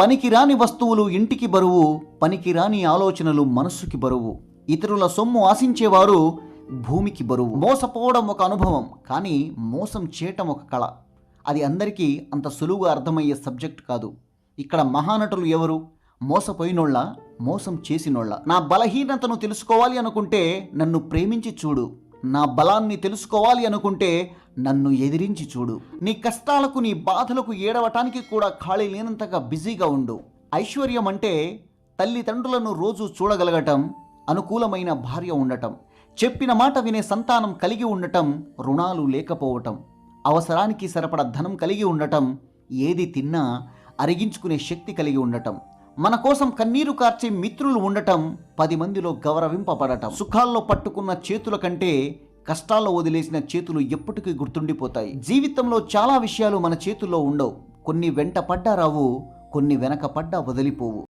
పనికిరాని వస్తువులు ఇంటికి బరువు పనికిరాని ఆలోచనలు మనస్సుకి బరువు. ఇతరుల సొమ్ము ఆశించేవారు భూమికి బరువు. మోసపోవడం ఒక అనుభవం కానీ మోసం చేయటం ఒక కళ. అది అందరికీ అంత సులువుగా అర్థమయ్యే సబ్జెక్ట్ కాదు. ఇక్కడ మహానటులు ఎవరు? మోసపోయినోళ్ళ మోసం చేసినోళ్ళ. నా బలహీనతను తెలుసుకోవాలి అనుకుంటే నన్ను ప్రేమించి చూడు. నా బలాన్ని తెలుసుకోవాలి అనుకుంటే నన్ను ఎదిరించి చూడు. నీ కష్టాలకు నీ బాధలకు ఏడవటానికి కూడా ఖాళీ లేనంతగా బిజీగా ఉండు. ఐశ్వర్యం అంటే తల్లిదండ్రులను రోజు చూడగలగటం అనుకూలమైన భార్య ఉండటం చెప్పిన మాట వినే సంతానం కలిగి ఉండటం రుణాలు లేకపోవటం అవసరానికి సరిపడ ధనం కలిగి ఉండటం ఏది తిన్నా అరిగించుకునే శక్తి కలిగి ఉండటం. మన కోసం కన్నీరు కార్చే మిత్రులు ఉండటం పది మందిలో గౌరవింపబడటం. సుఖాల్లో పట్టుకున్న చేతుల కంటే కష్టాల్లో వదిలేసిన చేతులు ఎప్పటికీ గుర్తుండిపోతాయి. జీవితంలో చాలా విషయాలు మన చేతుల్లో ఉండవు. కొన్ని వెంట పడ్డా రావు కొన్ని వెనక పడ్డా వదిలిపోవు.